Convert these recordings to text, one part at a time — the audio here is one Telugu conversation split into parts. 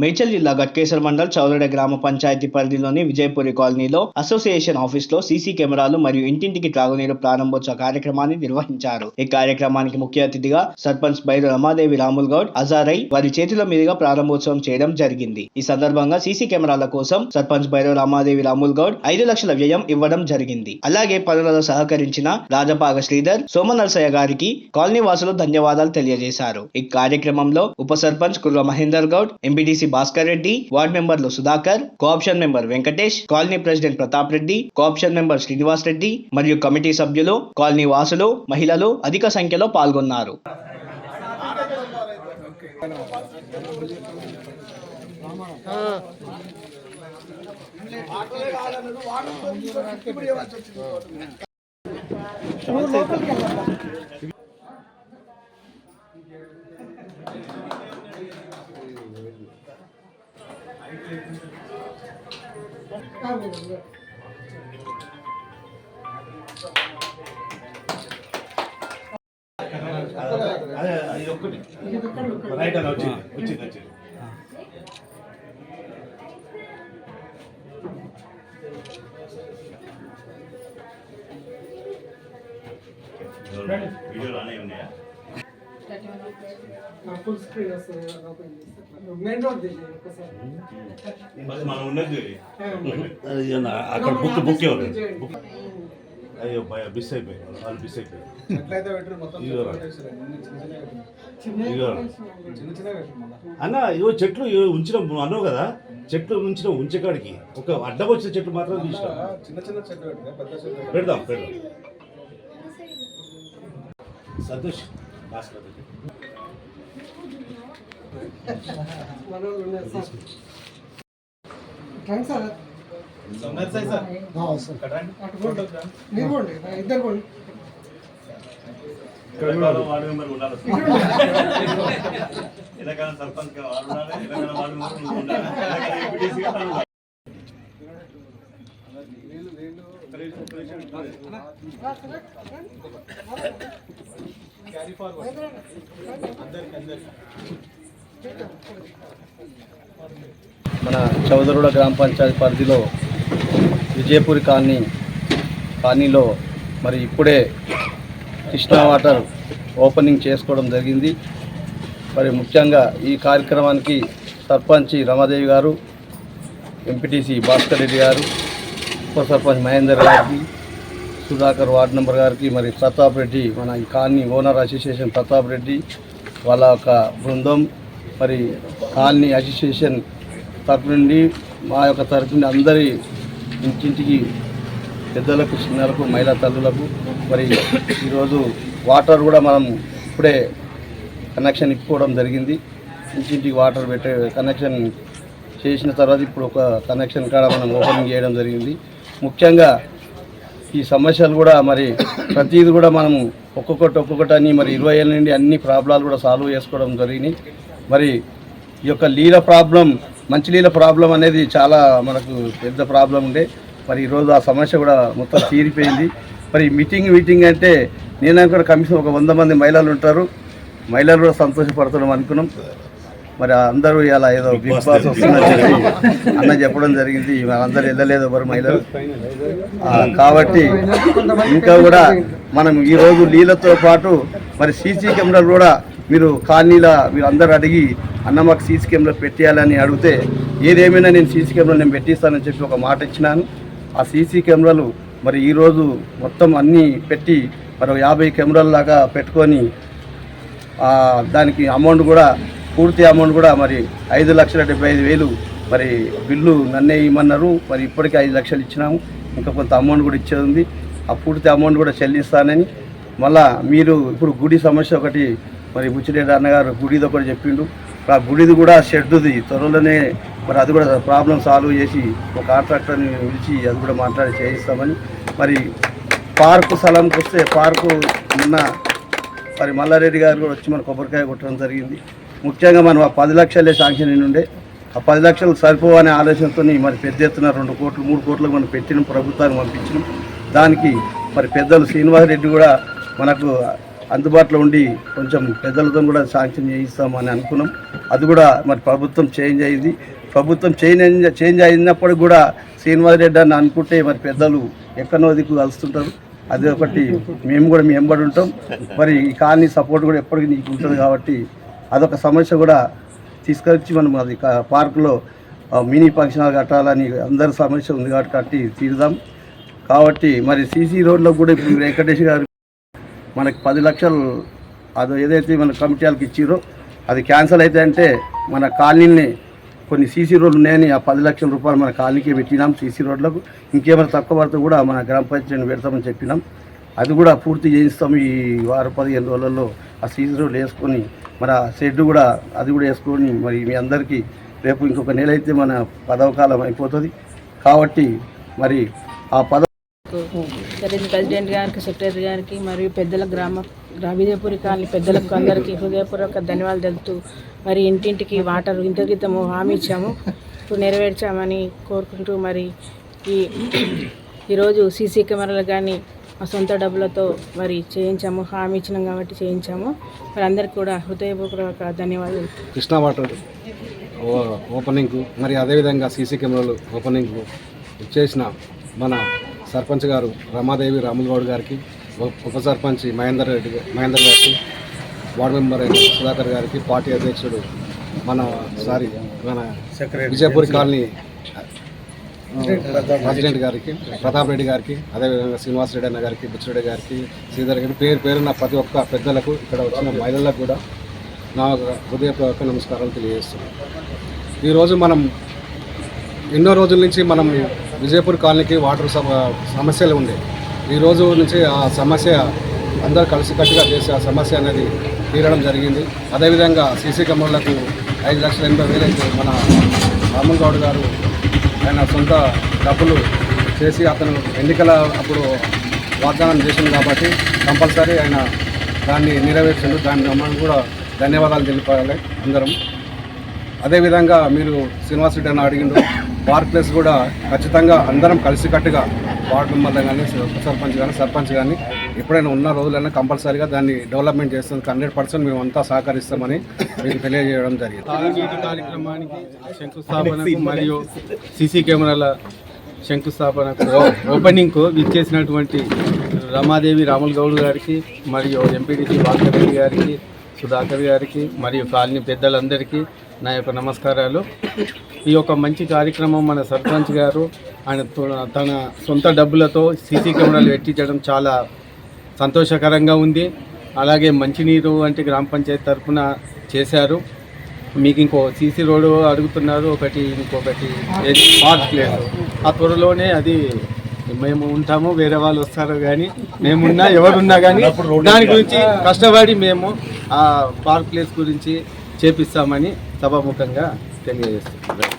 మేడ్చల్ జిల్లా గట్కేశ్వర మండల్ చౌరడ గ్రామ పంచాయతీ పరిధిలోని విజయపురి కాలనీలో అసోసియేషన్ ఆఫీస్లో సీసీ కెమెరాలు మరియు ఇంటింటికి త్రాగునీరు ప్రారంభోత్సవ కార్యక్రమాన్ని నిర్వహించారు. ఈ కార్యక్రమానికి ముఖ్య అతిథిగా సర్పంచ్ బైరు రమాదేవి రాముల్ గౌడ్ అజారై వారి చేతుల మీదుగా ప్రారంభోత్సవం చేయడం జరిగింది. ఈ సందర్భంగా సీసీ కెమెరాల కోసం సర్పంచ్ బైరు రామాదేవి రాముల్ గౌడ్ ఐదు లక్షల వ్యయం ఇవ్వడం జరిగింది. అలాగే పనులలో సహకరించిన రాజపాగ శ్రీధర్ సోమనరసయ్య గారికి కాలనీ వాసులు ధన్యవాదాలు తెలియజేశారు. ఈ కార్యక్రమంలో ఉప సర్పంచ్ కుర్ర మహేందర్ గౌడ్ ఎంపీటీసీ భాస్కర్ రెడ్డి వార్డు మెంబర్లు Sudhakar co-option member Venkatesh colony president Pratap Reddy co-option member Srinivas Reddy మరియు కమిటీ సభ్యులు కాలనీ వాసులు మహిళలు అధిక సంఖ్యలో పాల్గొన్నారు. అదే ఇది ఒక్కటి రైట్ అని వచ్చింది వచ్చింది వచ్చింది. ఫుల్ స్క్రీన్ వస్తుంది ఓపెన్ చేస్తే మెయిన్ రోడ్ దిగి ఒకసారి బస్ మనం ఉన్నది చూడు. ఆ. అది నా- అక్కడ బుక్ బుక్ ఎవరు? అయ్యో భయ మిస్ అయిపోయి వాళ్ళు మిస్ అయిపోయి ఎట్లయితే పెట్టరు మొత్తం ఇదిగో. పెట్టేసారు. అన్ని ఇవో చెట్లు ఉంచినాం నువ్వు అన్నావు కదా? చెట్లు ఉంచినాం ఉంచేకాడికి. ఒక అడ్డం వచ్చిన చెట్లు మాత్రం తీసినాం. చిన్న చిన్న చెట్లు. పెడదాం పెడదాం. సంతోష్ భాస్కర్ రెడ్డి. మన వాళ్ళు ఉన్నారు సార్ థ్యాంక్స్ సార్. అటు పోండి. మీరు పోండి. ఇద్దరు పోండి. ఎలకాలం వార్డు మెంబర్ ఉండాలి ఎలకాలం సర్పంచ్గా వాడు మన చౌదరుడ గ్రామ పంచాయతీ పరిధిలో విజయపూరి కాలనీ కాలనీలో మరి ఇప్పుడే కృష్ణా వాటర్ ఓపెనింగ్ చేసుకోవడం జరిగింది. మరి ముఖ్యంగా ఈ కార్యక్రమానికి సర్పంచ్ రమాదేవి గారు ఎంపీటీసీ భాస్కర్ రెడ్డి గారు ఉప సర్పంచ్ మహేందర్ గారికి సుధాకర్ వార్డు నెంబర్ గారికి మరి ప్రతాప్ రెడ్డి మన ఈ colony owner association Pratap Reddy వాళ్ళ యొక్క బృందం మరి కాలనీ అసోసియేషన్ తరపు నుండి మా యొక్క తరపు నుండి అందరి ఇంటింటికి పెద్దలకు చిన్నలకు మహిళా తల్లులకు మరి ఈరోజు వాటర్ కూడా మనం ఇప్పుడే కనెక్షన్ ఇప్పుకోవడం జరిగింది. ఇంటింటికి వాటర్ పెట్టే కనెక్షన్ చేసిన తర్వాత ఇప్పుడు ఒక కనెక్షన్ కాడ మనం ఓపెనింగ్ చేయడం జరిగింది. ముఖ్యంగా ఈ సమస్యలు కూడా మరి ప్రతిది కూడా మనం ఒక్కొక్కటి ఒక్కొక్కటి అని మరి ఇరవై ఏళ్ళ నుండి అన్ని ప్రాబ్లాలు కూడా సాల్వ్ చేసుకోవడం జరిగినాయి. మరి ఈ యొక్క లీల ప్రాబ్లం మంచినీళ్ళ ప్రాబ్లం అనేది చాలా మనకు పెద్ద ప్రాబ్లం ఉండే. మరి ఈరోజు ఆ సమస్య కూడా మొత్తం తీరిపోయింది. మరి మీటింగ్ మీటింగ్ అంటే నేను అనుకున్న కమిషన్ ఒక వంద మంది మహిళలు ఉంటారు. మహిళలు కూడా సంతోషపడుతున్నాం అనుకున్నాం. మరి అందరూ ఇలా ఏదో బిగ్ బాస్ వస్తుందని అన్న చెప్పడం జరిగింది. అందరూ వెళ్ళలేదు ఎవరు మహిళలు. కాబట్టి ఇంకా కూడా మనం ఈ రోజు నీళ్ళతో పాటు మరి సీసీ కెమెరాలు కూడా మీరు కాలనీల మీరు అందరు అడిగి అన్న మాకు సీసీ కెమెరా పెట్టేయాలని అడిగితే ఏదేమైనా నేను సీసీ కెమెరా నేను పెట్టిస్తానని చెప్పి ఒక మాట ఇచ్చినాను. ఆ సీసీ కెమెరాలు మరి ఈరోజు మొత్తం అన్నీ పెట్టి మరి యాభై కెమెరాల లాగా పెట్టుకొని దానికి అమౌంట్ కూడా పూర్తి అమౌంట్ కూడా మరి ఐదు లక్షల డెబ్బై ఐదు వేలు మరి బిల్లు నన్నే ఇమ్మన్నారు మరి ఇప్పటికే ఐదు లక్షలు ఇచ్చినాము. ఇంకా కొంత అమౌంట్ కూడా ఇచ్చేది ఉంది. ఆ పూర్తి అమౌంట్ కూడా చెల్లిస్తానని మళ్ళా మీరు ఇప్పుడు గుడి సమస్య ఒకటి మరి బుచ్చిరెడ్డి అన్నగారు గుడిది ఒకటి చెప్పిండు. ఆ గుడిది కూడా షెడ్డుది. త్వరలోనే మరి అది కూడా ప్రాబ్లం సాల్వ్ చేసి ఒక కాంట్రాక్టర్ని పిలిచి అది కూడా మాట్లాడి చేయిస్తామని. మరి పార్కు స్థలంకి వస్తే పార్కు ఉన్న మరి మల్లారెడ్డి గారు కూడా వచ్చి మన కొబ్బరికాయ కొట్టడం జరిగింది. ముఖ్యంగా మనం ఆ పది లక్షలే శాంక్షన్ ఉండే ఆ పది లక్షలు సరిపోవనే ఆలోచనతో మరి పెద్ద ఎత్తున రెండు కోట్లు మూడు కోట్లకు మనం పెట్టిన ప్రభుత్వానికి పంపించినాం. దానికి మరి పెద్దలు శ్రీనివాసరెడ్డి కూడా మనకు అందుబాటులో ఉండి కొంచెం పెద్దలతో కూడా శాంక్షన్ చేయిస్తామని అనుకున్నాం. అది కూడా మరి ప్రభుత్వం చేంజ్ అయింది. ప్రభుత్వం చేంజ్ చేంజ్ అయినప్పుడు కూడా శ్రీనివాస్ రెడ్డి అని అనుకుంటే మరి పెద్దలు ఎక్కడో దిక్కు కలుస్తుంటారు. అది ఒకటి మేము కూడా మీ ఎంబడి ఉంటాం. మరి ఈ కాలనీ సపోర్ట్ కూడా ఎప్పటికీ నీకు ఉంటుంది కాబట్టి అదొక సమస్య కూడా తీసుకొచ్చి మనం అది పార్కులో మినీ ఫంక్షన్ హాల్ కట్టాలని అందరి సమస్య ఉంది కాబట్టి కట్టి తీరుదాం. కాబట్టి మరి సీసీ రోడ్లో కూడా ఇప్పుడు వెంకటేష్ గారు మనకి పది లక్షలు అది ఏదైతే మన కమిటీ వాళ్ళకి ఇచ్చిరో అది క్యాన్సిల్ అయితే అంటే మన కాలనీని కొన్ని సీసీ రోడ్లు ఉన్నాయని ఆ పది లక్షల రూపాయలు మన కాలనీకి పెట్టినాం సీసీ రోడ్లకు. ఇంకేమైనా తక్కువ పడితే కూడా మన గ్రామ పంచాయతీని పెడతామని చెప్పినాం. అది కూడా పూర్తి చేయిస్తాం ఈ వారం పదిహేను రోజులలో. ఆ సీసీ రోడ్లు వేసుకొని మన షెడ్ కూడా అది కూడా వేసుకొని మరి మీ అందరికీ రేపు ఇంకొక నెల అయితే మన పదవ కాలం అయిపోతుంది. కాబట్టి మరి ఆ పద జరిగిన ప్రెసిడెంట్ గారికి సెక్రటరీ గారికి మరియు పెద్దల గ్రామ గ్రా- కాలనీ పెద్దలకు అందరికీ హృదయపూర్వక ధన్యవాదాలు తెలుపుతూ మరి ఇంటింటికి వాటర్ ఇంత క్రితము హామీ ఇచ్చాము. ఇప్పుడు నెరవేర్చామని కోరుకుంటూ మరి ఈ ఈరోజు సీసీ కెమెరాలు కానీ మా సొంత డబ్బులతో మరి చేయించాము. హామీ ఇచ్చినాం కాబట్టి చేయించాము. మరి అందరికీ కూడా హృదయపూర్వక ధన్యవాదాలు. కృష్ణ వాటర్ ఓ- మరి అదేవిధంగా సీసీ కెమెరాలు ఓపెనింగ్ చేసిన మన సర్పంచ్ గారు రమాదేవి రాములగౌడ్ గారికి ఉప సర్పంచ్ మహేందర్ రెడ్డి మహేందర్ గారికి వార్డు మెంబర్ అయిన సుధాకర్ గారికి పార్టీ అధ్యక్షుడు మన సారీ మన విజయపూర్ కాలనీ ప్రెసిడెంట్ గారికి ప్రతాప్ రెడ్డి గారికి అదేవిధంగా శ్రీనివాస్ రెడ్డి అన్న గారికి బుచ్చిరెడ్డి గారికి శ్రీధర్ గారికి పేరు పేరున్న ప్రతి ఒక్క పెద్దలకు ఇక్కడ వచ్చిన మహిళలకు కూడా నా హృదయపూర్వక నమస్కారాలు తెలియజేస్తున్నాను. ఈరోజు మనం ఎన్నో రోజుల నుంచి మనం విజయపూర్ కాలనీకి వాటర్ సమస్యలు ఉండే. ఈ రోజు నుంచి ఆ సమస్య అందరూ కలిసికట్టుగా చేసి ఆ సమస్య అనేది తీరడం జరిగింది. అదేవిధంగా సీసీ కెమెరాలకు ఐదు లక్షల ఎనభై వేలు అయితే మన రాముల్ గౌడ్ గారు ఆయన సొంత డబ్బులు చేసి అతను ఎన్నికల అప్పుడు వాగ్దానం చేసింది కాబట్టి కంపల్సరీ ఆయన దాన్ని నెరవేర్చిండు. దాన్ని మనం కూడా ధన్యవాదాలు తెలిపాలి అందరం. అదేవిధంగా మీరు శ్రీనివాస్ రెడ్డి అని అడిగిండు. పార్క్ ప్లేస్ కూడా ఖచ్చితంగా అందరం కలిసికట్టుగా వార్డు మెంబర్లు కానీ సర్పంచ్ కానీ సర్పంచ్ కానీ ఎప్పుడైనా ఉన్న రోజులైనా కంపల్సరీగా దాన్ని డెవలప్మెంట్ చేస్తుంది హండ్రెడ్ పర్సెంట్ మేము అంతా సహకరిస్తామని మీకు తెలియజేయడం జరిగింది. కార్యక్రమానికి శంకుస్థాపనకు మరియు సీసీ కెమెరాల శంకుస్థాపనకు ఓపెనింగ్కు విచ్చేసినటువంటి రమాదేవి రాముల్ గౌడ్ గారికి మరియు ఎంపీడీసీ భాస్కర్ గారికి సుధాకర్ గారికి మరియు కాలనీ పెద్దలందరికీ నా యొక్క నమస్కారాలు. ఈ యొక్క మంచి కార్యక్రమం మన సర్పంచ్ గారు ఆయన తన సొంత డబ్బులతో సీసీ కెమెరాలు పెట్టించడం చాలా సంతోషకరంగా ఉంది. అలాగే మంచినీరు అంటే గ్రామ పంచాయతీ తరఫున చేశారు. మీకు ఇంకో సీసీ రోడ్డు అడుగుతున్నారు. ఒకటి ఇంకొకటి పార్క్ ప్లేస్. ఆ త్వరలోనే అది మేము ఉంటాము. వేరే వాళ్ళు వస్తారు కానీ మేమున్నా ఎవరున్నా కానీ దాని గురించి కష్టపడి మేము ఆ పార్క్ ప్లేస్ గురించి చేపిస్తామని సభాముఖంగా తెలియజేస్తున్నాం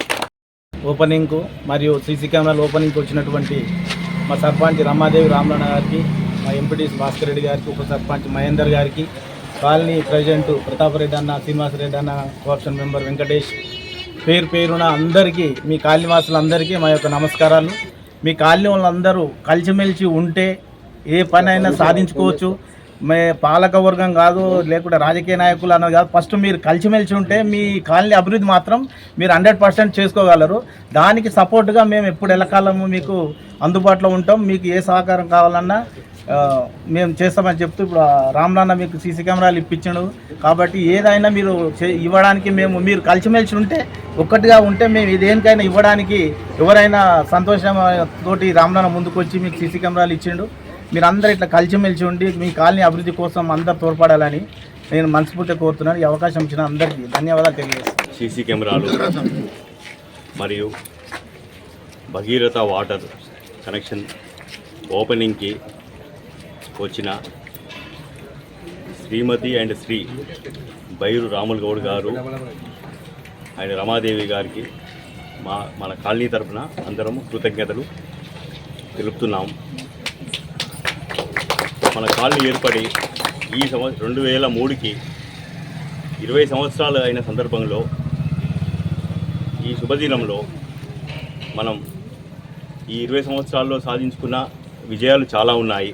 ఓపెనింగ్కు మరియు సీసీ కెమెరాల ఓపెనింగ్కి వచ్చినటువంటి మా సర్పంచ్ రమాదేవి రామలన్న గారికి మా ఎంపీటీసీ భాస్కర్ రెడ్డి గారికి ఉప సర్పంచ్ మహేందర్ గారికి కాలనీ ప్రెసిడెంట్ ప్రతాప్ రెడ్డి అన్న శ్రీనివాస్ రెడ్డి అన్న కోఆప్షన్ మెంబర్ వెంకటేష్ పేరు పేరున అందరికీ మీ కాలనీ వాసులందరికీ మా యొక్క నమస్కారాలు. మీ కాలనీ వాళ్ళందరూ కలిసిమెలిసి ఉంటే ఏ పని అయినా సాధించుకోవచ్చు. మే పాలకవర్గం కాదు లేకుంటే రాజకీయ నాయకులు అన్నది కాదు. ఫస్ట్ మీరు కలిసిమెలిసి ఉంటే మీ కాలనీ అభివృద్ధి మాత్రం మీరు హండ్రెడ్ పర్సెంట్ చేసుకోగలరు. దానికి సపోర్ట్గా మేము ఎప్పుడు ఎల్లకాలము మీకు అందుబాటులో ఉంటాం. మీకు ఏ సహకారం కావాలన్నా మేము చేస్తామని చెప్తూ ఇప్పుడు రామ్నాన్న మీకు సీసీ కెమెరాలు ఇప్పించాడు. కాబట్టి ఏదైనా మీరు చే- ఇవ్వడానికి మేము మీరు కలిసిమెలిసి ఉంటే ఒక్కటిగా ఉంటే మేము దేనికైనా ఇవ్వడానికి ఎవరైనా సంతోషం తోటి రామ్నాన్న ముందుకు వచ్చి మీకు సీసీ కెమెరాలు ఇచ్చిండు. మీరు ఇట్లా కలిసిమెలిసి ఉండి మీ కాలనీ అభివృద్ధి కోసం అందరు తోడ్పడాలని నేను మనస్ఫూర్తిగా కోరుతున్నాను. ఈ అవకాశం ఇచ్చిన అందరికీ ధన్యవాదాలు తెలియజేస్తాను సీసీ కెమెరాలు మరియు భగీరథ వాటర్ కనెక్షన్ ఓపెనింగ్కి వచ్చిన శ్రీమతి అండ్ శ్రీ బైరు రాముల్ గౌడ్ గారు ఆయన రమాదేవి గారికి మా మన కాలనీ తరఫున అందరం కృతజ్ఞతలు తెలుపుతున్నాం. మన కాలనీ ఏర్పడి ఈ సంవత్సరం రెండు వేల మూడుకి ఇరవై సంవత్సరాలు అయిన సందర్భంలో ఈ శుభదినంలో మనం ఈ ఇరవై సంవత్సరాల్లో సాధించుకున్న విజయాలు చాలా ఉన్నాయి.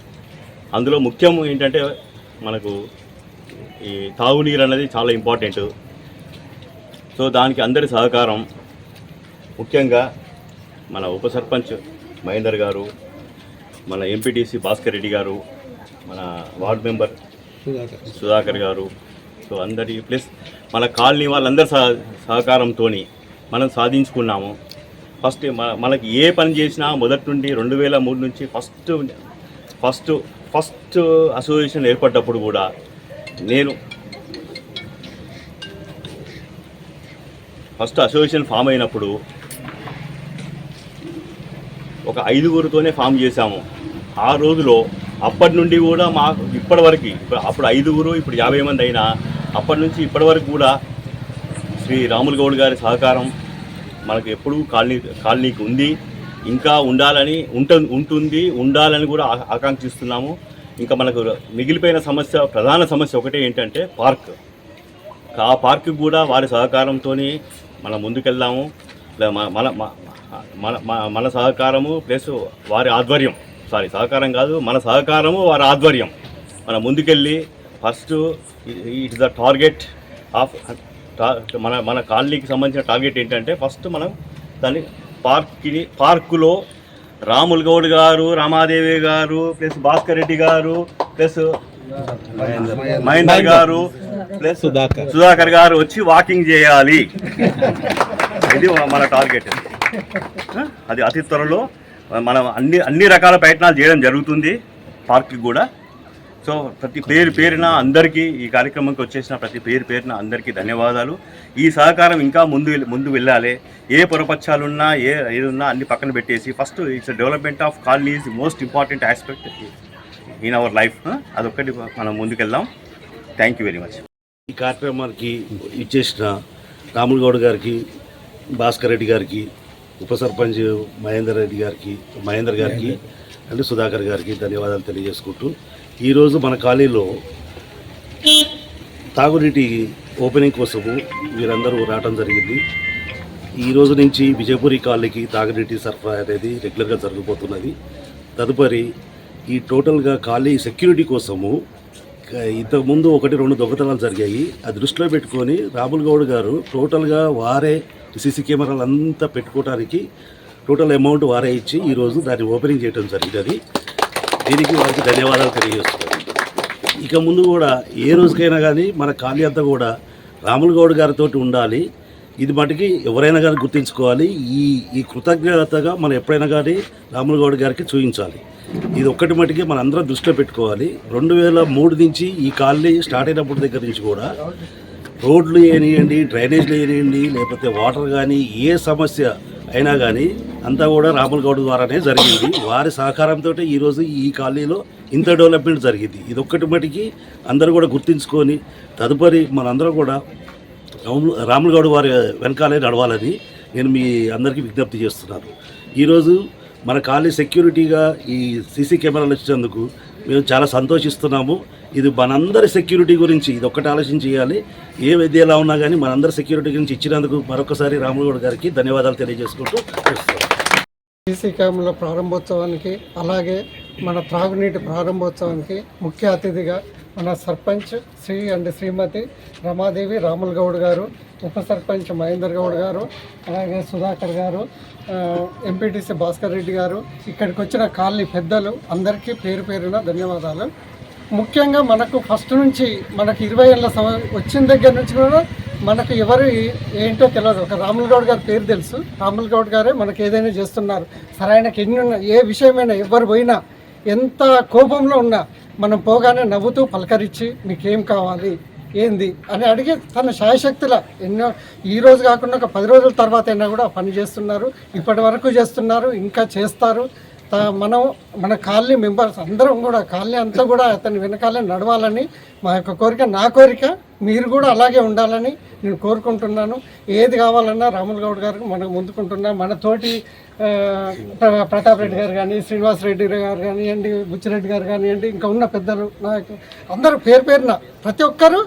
అందులో ముఖ్యం ఏంటంటే మనకు ఈ తాగునీరు అనేది చాలా ఇంపార్టెంట్. సో దానికి అందరి సహకారం ముఖ్యంగా మన ఉప సర్పంచ్ మహేందర్ గారు మన ఎంపీటీసీ భాస్కర్ రెడ్డి గారు మన వార్డ్ మెంబర్ సుధాకర్. గారు. సో అందరి ప్లస్ మన కాలనీ వాళ్ళందరి సహ సహకారంతో మనం సాధించుకున్నాము. ఫస్ట్ మనకి ఏ పని చేసినా మొదటి నుండి రెండు వేల మూడు నుంచి ఫస్ట్ ఫస్ట్ ఫస్ట్ అసోసియేషన్ ఏర్పడ్డప్పుడు కూడా నేను ఫస్ట్ అసోసియేషన్ ఫామ్ అయినప్పుడు ఒక ఐదుగురితోనే ఫామ్ చేశాము. ఆ రోజులో అప్పటి నుండి కూడా మాకు ఇప్పటి వరకు ఇప్పుడు అప్పుడు ఐదుగురు ఇప్పుడు యాభై మంది అయినా అప్పటి నుంచి ఇప్పటి వరకు కూడా శ్రీ రాములు గౌడ్ గారి సహకారం మనకు ఎప్పుడూ కాలనీ కాలనీకి ఉంది ఇంకా ఉండాలని ఉంట ఉంటుంది ఉండాలని కూడా ఆకాంక్షిస్తున్నాము ఇంకా మనకు మిగిలిపోయిన సమస్య ప్రధాన సమస్య ఒకటే ఏంటంటే పార్క్ ఆ పార్క్ కూడా వారి సహకారంతో మనం ముందుకెళ్దాము మన మన- మన సహకారము ప్లస్ వారి ఆధ్వర్యం సారీ సహకారం కాదు మన సహకారము వారి ఆధ్వర్యం. మనం ముందుకెళ్ళి first it the target of మన మన కాలనీకి సంబంధించిన టార్గెట్ ఏంటంటే ఫస్ట్ మనం దాన్ని పార్క్ని పార్కులో రాముల్ గౌడ్ గారు రామాదేవి గారు ప్లస్ భాస్కర్ రెడ్డి గారు ప్లస్ మహేందర్ గారు ప్లస్ సుధాకర్. సుధాకర్ గారు వచ్చి వాకింగ్ చేయాలి. ఇది మన టార్గెట్. అది అతి త్వరలో మనం అన్ని అన్ని రకాల ప్రయత్నాలు చేయడం జరుగుతుంది పార్క్కి కూడా. సో ప్రతి పేరు పేరున అందరికీ ఈ కార్యక్రమంకి వచ్చేసిన ప్రతి పేరు పేరున అందరికీ ధన్యవాదాలు. ఈ సహకారం ఇంకా ముందు ముందు వెళ్ళాలి. ఏ పొరపక్షాలున్నా ఏ ఏదున్నా అన్ని పక్కన పెట్టేసి first it's development of colony is most important aspect in our life. అదొక్కటి మనం ముందుకెళ్దాం. Thank you very much. ఈ కార్యక్రమానికి ఇచ్చేసిన రాములు గౌడ్ గారికి భాస్కర్ రెడ్డి గారికి ఉప సర్పంచ్ మహేందర్ రెడ్డి గారికి మహేందర్ గారికి అండ్ సుధాకర్ గారికి ధన్యవాదాలు తెలియజేసుకుంటూ ఈరోజు మన ఖాళీలో తాగునీటి ఓపెనింగ్ కోసము వీరందరూ రావడం జరిగింది. ఈ రోజు నుంచి విజయపురి కాలనీకి తాగునీటి సరఫరా అనేది రెగ్యులర్గా జరగబోతున్నది. తదుపరి ఈ టోటల్గా ఖాళీ సెక్యూరిటీ కోసము ఇంతకుముందు ఒకటి రెండు దొంగతనాలు జరిగాయి. అది దృష్టిలో పెట్టుకొని రాహుల్ గౌడ్ గారు టోటల్గా వారే సీసీ కెమెరాలు అంతా పెట్టుకోవడానికి టోటల్ అమౌంట్ వారే ఇచ్చి ఈరోజు దాన్ని ఓపెనింగ్ చేయడం జరిగినది. దీనికి వారికి ధన్యవాదాలు తెలియజేస్తున్నాను. ఇక ముందు కూడా ఏ రోజుకైనా కానీ మన ఖాళీ అంతా కూడా రాములు గౌడ్ గారితో ఉండాలి. ఇది మటుకి ఎవరైనా కానీ గుర్తించుకోవాలి. ఈ ఈ కృతజ్ఞతగా మనం ఎప్పుడైనా కానీ రాములు గౌడ్ గారికి చూపించాలి ఇది ఒక్కటి మటుకి మన అందరం దృష్టిలో పెట్టుకోవాలి. రెండు వేల మూడు నుంచి ఈ కాలనీ స్టార్ట్ అయినప్పటి దగ్గర నుంచి కూడా రోడ్లు ఏనియండి డ్రైనేజ్లు ఏనియండి లేకపోతే వాటర్ కానీ ఏ సమస్య అయినా కానీ అంతా కూడా రాముల్ గౌడ్ ద్వారానే జరిగింది. వారి సహకారంతో ఈరోజు ఈ కాలనీలో ఇంత డెవలప్మెంట్ జరిగింది. ఇది ఒక్కటి మటుకి అందరూ కూడా గుర్తుంచుకొని తదుపరి మనందరం కూడా రాములు రాములు గౌడ్ వారి వెనకాలే నడవాలని నేను మీ అందరికీ విజ్ఞప్తి చేస్తున్నాను. ఈరోజు మన కాలనీ సెక్యూరిటీగా ఈ సీసీ కెమెరాలు వచ్చినందుకు మేము చాలా సంతోషిస్తున్నాము. ఇది మనందరి సెక్యూరిటీ గురించి ఇది ఒక్కటి ఆలోచన చేయాలి. ఏ విద్య ఎలా ఉన్నా కానీ మనందరి సెక్యూరిటీ గురించి ఇచ్చినందుకు మరొకసారి రాములగౌడ్ గారికి ధన్యవాదాలు తెలియజేసుకుంటూ సీసీ కెమెరాల ప్రారంభోత్సవానికి అలాగే మన త్రాగునీటి ప్రారంభోత్సవానికి ముఖ్య అతిథిగా మన సర్పంచ్ శ్రీ అండ్ శ్రీమతి రమాదేవి రాముల్ గౌడ్ గారు ఉప సర్పంచ్ మహేందర్ గౌడ్ గారు అలాగే సుధాకర్ గారు ఎంపీటీసీ భాస్కర్ రెడ్డి గారు ఇక్కడికి వచ్చిన కాలనీ పెద్దలు అందరికీ పేరు పేరున ధన్యవాదాలు. ముఖ్యంగా మనకు ఫస్ట్ నుంచి మనకు ఇరవై ఏళ్ళ సమ వచ్చిన దగ్గర నుంచి కూడా మనకు ఎవరు ఏంటో తెలియదు ఒక రాముల్ గౌడ్ గారి పేరు తెలుసు. రాముల్ గౌడ్ గారే మనకు ఏదైనా చేస్తున్నారు. సరే ఆయనకి ఎన్ని ఏ విషయమైనా ఎవరు పోయినా ఎంత కోపంలో ఉన్నా మనం పోగానే నవ్వుతూ పలకరించి మీకేం కావాలి? ఏంది? అని అడిగి తన శాయశక్తుల ఎన్నో ఈ రోజు కాకుండా ఒక పది రోజుల తర్వాత అయినా కూడా పని చేస్తున్నారు. ఇప్పటి వరకు చేస్తున్నారు ఇంకా చేస్తారు. మనం మన కాలనీ మెంబర్స్ అందరం కూడా కాలనీ అంతా కూడా అతని వెనకాలే నడవాలని మా యొక్క కోరిక నా కోరిక మీరు కూడా అలాగే ఉండాలని నేను కోరుకుంటున్నాను. ఏది కావాలన్నా రాములు గౌడ్ గారు మనకు ముందుకుంటున్నా. మన తోటి ప్రతాప్ రెడ్డి గారు కానీ శ్రీనివాస్ రెడ్డి గారు కానివ్వండి బుచ్చిరెడ్డి గారు కానివ్వండి ఇంకా ఉన్న పెద్దలు నాకు అందరూ పేరు పేరున ప్రతి ఒక్కరూ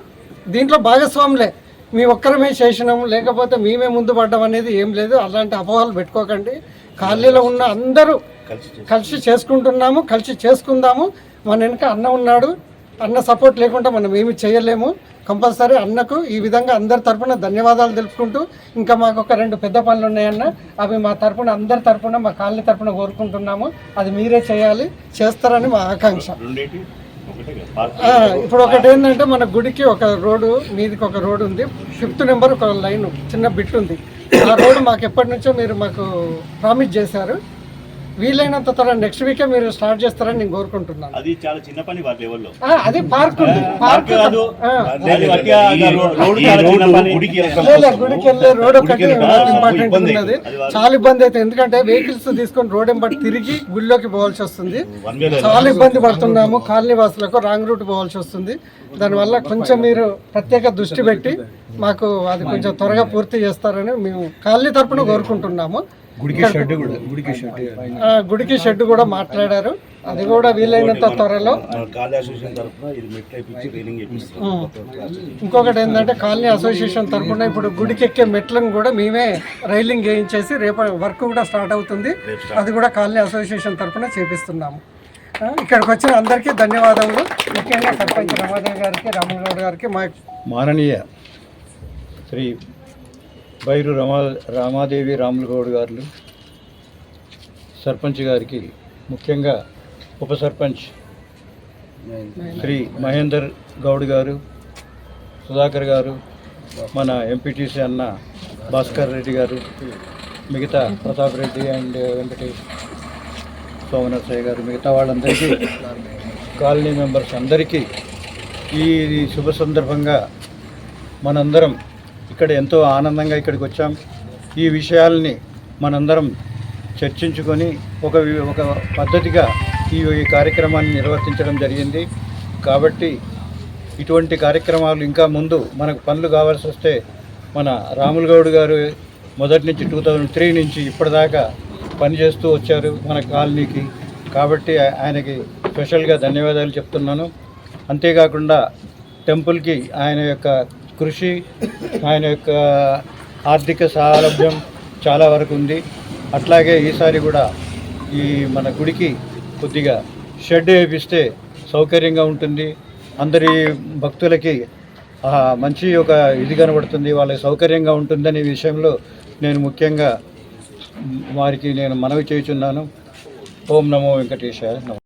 దీంట్లో భాగస్వాములే. మీ ఒక్కరమే చేసినాము లేకపోతే మేమే ముందు పడ్డం అనేది ఏం లేదు. అలాంటి అపోహలు పెట్టుకోకండి. ఖాళీలో ఉన్న అందరూ కలిసి చేసుకుంటున్నాము కలిసి చేసుకుందాము. మన వెనక అన్న ఉన్నాడు. అన్న సపోర్ట్ లేకుండా మనం ఏమి చేయలేము. కంపల్సరీ అన్నకు ఈ విధంగా అందరి తరపున ధన్యవాదాలు తెలుపుకుంటూ ఇంకా మాకు ఒక రెండు పెద్ద పనులు ఉన్నాయన్న అవి మా తరపున అందరి తరపున మా కాలనీ తరపున కోరుకుంటున్నాము. అది మీరే చేయాలి చేస్తారని మా ఆకాంక్ష. ఇప్పుడు ఒకటి ఏంటంటే మన గుడికి ఒక రోడ్డు మీదికి ఒక రోడ్డు ఉంది. ఫిఫ్త్ నెంబర్ ఒక లైన్ చిన్న బిట్ ఉంది. ఆ రోడ్డు మాకు ఎప్పటి నుంచో మీరు మాకు ప్రామిస్ చేశారు. వీలైనంత త్వర నెక్స్ట్ వీకే మీరు స్టార్ట్ చేస్తారని నేను కోరుకుంటున్నాను. అది చాలా చిన్న పని వారి లెవెల్లో అది పార్క్ ఉంది. పార్క్ గుడికి వెళ్ళే రోడ్ ఒకటి ఇంపార్టెంట్ ఉన్నది. చాలా ఇబ్బంది అయితే. ఎందుకంటే వెహికల్స్ తీసుకొని రోడ్ ఎంబడి తిరిగి గుడిలోకి పోవాల్సి వస్తుంది. చాలా ఇబ్బంది పడుతున్నాము. కాలనీ వాసులకు రాంగ్ రూట్ పోవాల్సి వస్తుంది. దానివల్ల కొంచెం మీరు ప్రత్యేక దృష్టి పెట్టి మాకు అది కొంచెం త్వరగా పూర్తి చేస్తారని మేము కాలనీ తరపున కోరుకుంటున్నాము. గుడికి షెడ్ కూడా మాట్లాడారు. అది కూడా వీలైనంత త్వరలో. ఇంకొకటి ఏంటంటే కాలనీ అసోసియేషన్ తరఫున ఇప్పుడు గుడికి ఎక్కే మెట్లను కూడా మేమే రైలింగ్ వేయించేసి రేపు వర్క్ కూడా స్టార్ట్ అవుతుంది. అది కూడా కాలనీ అసోసియేషన్ తరఫున చేపిస్తున్నాము. ఇక్కడికి వచ్చిన అందరికీ ధన్యవాదములు. ముఖ్యంగా సర్పంచ్ రమాదేవి గారికి రామగౌడ్ గారికి మా మాననీయ శ్రీ వైరు రమా రామాదేవి రాములగౌడ్ గారు సర్పంచ్ గారికి ముఖ్యంగా ఉప సర్పంచ్ శ్రీ మహేందర్ గౌడ్ గారు సుధాకర్ గారు మన ఎంపీటీసీ అన్న భాస్కర్ రెడ్డి గారు మిగతా ప్రతాప్ రెడ్డి అండ్ వెంకటేష్ సోమనరసయ్య గారు మిగతా వాళ్ళందరికీ కాలనీ మెంబర్స్ అందరికీ ఈ శుభ సందర్భంగా మనందరం ఇక్కడ ఎంతో ఆనందంగా ఇక్కడికి వచ్చాం. ఈ విషయాల్ని మనందరం చర్చించుకొని ఒక ఒక పద్ధతిగా ఈ ఈ కార్యక్రమాన్ని నిర్వర్తించడం జరిగింది. కాబట్టి ఇటువంటి కార్యక్రమాలు ఇంకా ముందు మనకు పనులు కావాల్సి వస్తే మన రాములు గౌడ్ గారు మొదటి నుంచి టూ థౌజండ్ త్రీ నుంచి ఇప్పటిదాకా పనిచేస్తూ వచ్చారు మన కాలనీకి. కాబట్టి ఆయనకి స్పెషల్గా ధన్యవాదాలు చెప్తున్నాను. అంతేకాకుండా టెంపుల్కి ఆయన యొక్క కృషి ఆయన యొక్క ఆర్థిక సారథ్యం చాలా వరకు ఉంది. అట్లాగే ఈసారి కూడా ఈ మన గుడికి కొద్దిగా షెడ్ వేపిస్తే సౌకర్యంగా ఉంటుంది. అందరి భక్తులకి మంచి ఒక ఇది కనబడుతుంది. వాళ్ళకి సౌకర్యంగా ఉంటుందనే విషయంలో నేను ముఖ్యంగా వారికి నేను మనవి చేయుచున్నాను ఓం నమో వెంకటేశాయ నమో.